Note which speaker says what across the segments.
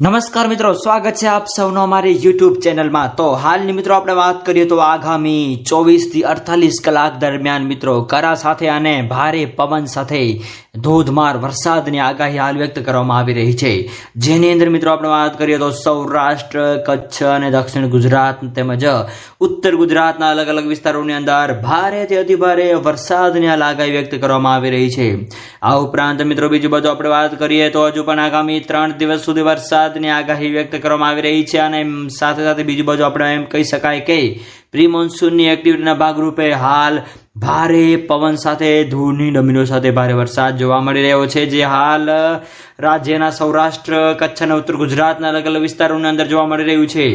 Speaker 1: નમસ્કાર મિત્રો, સ્વાગત છે આપ સૌનો અમારી યુટ્યુબ ચેનલમાં. તો હાલની મિત્રો આપણે વાત કરીએ તો આગામી ચોવીસથી અડતાલીસ કલાક દરમિયાન મિત્રો, કરા સાથે અને ભારે પવન સાથે ધોધમાર વરસાદની આગાહી હાલ વ્યક્ત કરવામાં આવી રહી છે. જેની અંદર મિત્રો આપણે વાત કરીએ તો સૌરાષ્ટ્ર, કચ્છ અને દક્ષિણ ગુજરાત તેમજ ઉત્તર ગુજરાતના અલગ અલગ વિસ્તારોની અંદર ભારેથી અતિભારે વરસાદની હાલ આગાહી વ્યક્ત કરવામાં આવી રહી છે. આ ઉપરાંત મિત્રો બીજું બધું આપણે વાત કરીએ તો હજુ પણ આગામી ત્રણ દિવસ સુધી વરસાદની આગાહી વ્યક્ત કરવામાં આવી રહી છે અને સાથે સાથે બીજી બાજુ આપણે એમ કહી શકાય કે પ્રી મોન્સૂનની એક્ટિવિટીના ભાગરૂપે હાલ ભારે પવન સાથે, ધૂળની ડમીનો સાથે ભારે વરસાદ જોવા મળી રહ્યો છે. જે હાલ રાજ્યના સૌરાષ્ટ્ર, કચ્છ અને ઉત્તર ગુજરાતના અલગ અલગ વિસ્તારોની અંદર જોવા મળી રહ્યું છે.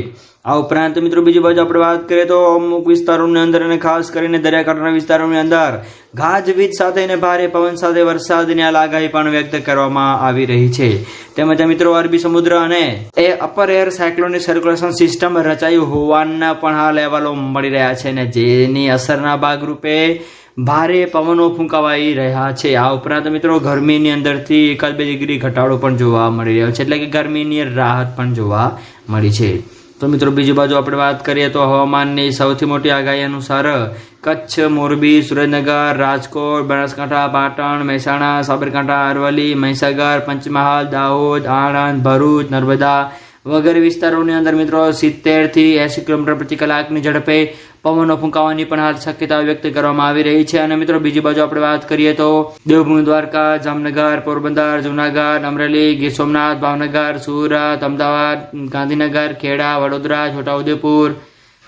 Speaker 1: આ ઉપરાંત મિત્રો બીજી બાજુ આપણે વાત કરીએ તો અમુક વિસ્તારોની અંદર અને ખાસ કરીને દરિયાકાંઠાના વિસ્તારોની અંદર ગાજવીજ સાથે અને ભારે પવન સાથે વરસાદની આ આગાહી પણ વ્યક્ત કરવામાં આવી રહી છે. તેમજ મિત્રો અરબી સમુદ્ર અને એ upper air cyclonic circulation system રચાયું હોવાના પણ હાલ અહેવાલો મળી રહ્યા છે અને જેની અસરના ભાગરૂપે ભારે પવનો ફૂંકાવાઈ રહ્યા છે. આ ઉપરાંત મિત્રો ગરમીની અંદરથી એકાદ બે ડિગ્રી ઘટાડો પણ જોવા મળી રહ્યો છે. એટલે કે ગરમીની રાહત પણ જોવા મળી છે. તો મિત્રો બીજી બાજુ આપણે વાત કરીએ તો હવામાનની સૌથી મોટી આગાહી અનુસાર કચ્છ, મોરબી, સુરેન્દ્રનગર, રાજકોટ, બનાસકાંઠા, પાટણ, મહેસાણા, સાબરકાંઠા, અરવલ્લી, મહીસાગર, પંચમહાલ, દાહોદ, આણંદ, ભરૂચ, નર્મદા વગેરે વિસ્તારોની અંદર મિત્રો સિત્તેરથી એંસી કિલોમીટર પ્રતિ કલાકની ઝડપે પવનો ફૂંકાવાની પણ હાલ શક્યતા વ્યક્ત કરવામાં આવી રહી છે. અને મિત્રો બીજી બાજુ આપણે વાત કરીએ તો દેવભૂમિ દ્વારકા, જામનગર, પોરબંદર, જુનાગઢ, અમરેલી, ગીર સોમનાથ, ભાવનગર, સુરત, અમદાવાદ, ગાંધીનગર, ખેડા, વડોદરા, છોટાઉદેપુર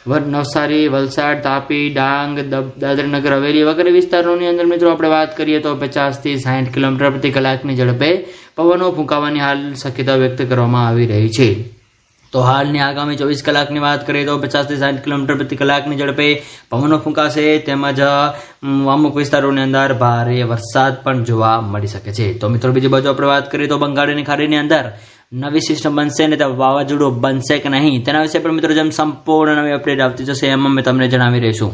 Speaker 1: નવસારી વલસાડ, તાપી, ડાંગ દાદરાનગર, હવેલી વગેરે વિસ્તારોની અંદર મિત્રો આપણે વાત કરીએ તો પચાસથી સાઠ કિલોમીટર પ્રતિ કલાકની ઝડપે પવનો ફૂંકાવાની હાલ શક્યતા વ્યક્ત કરવામાં આવી રહી છે. તો હાલની આગામી ચોવીસ કલાકની વાત કરીએ તો પચાસથી સાઠ કિલોમીટર પ્રતિ કલાકની ઝડપે પવનો ફૂંકાશે તેમજ અમુક વિસ્તારોની અંદર ભારે વરસાદ પણ જોવા મળી શકે છે. તો મિત્રો બીજી બાજુ આપણે વાત કરીએ તો બંગાળની ખાડીની અંદર નવી સિસ્ટમ બનશે ને તે વાવાઝોડું બનશે કે નહીં? તેના વિશે પણ મિત્રો જેમ સંપૂર્ણ નવી અપડેટ આવતી જશે એમાં અમે તમને જણાવી રહીશું.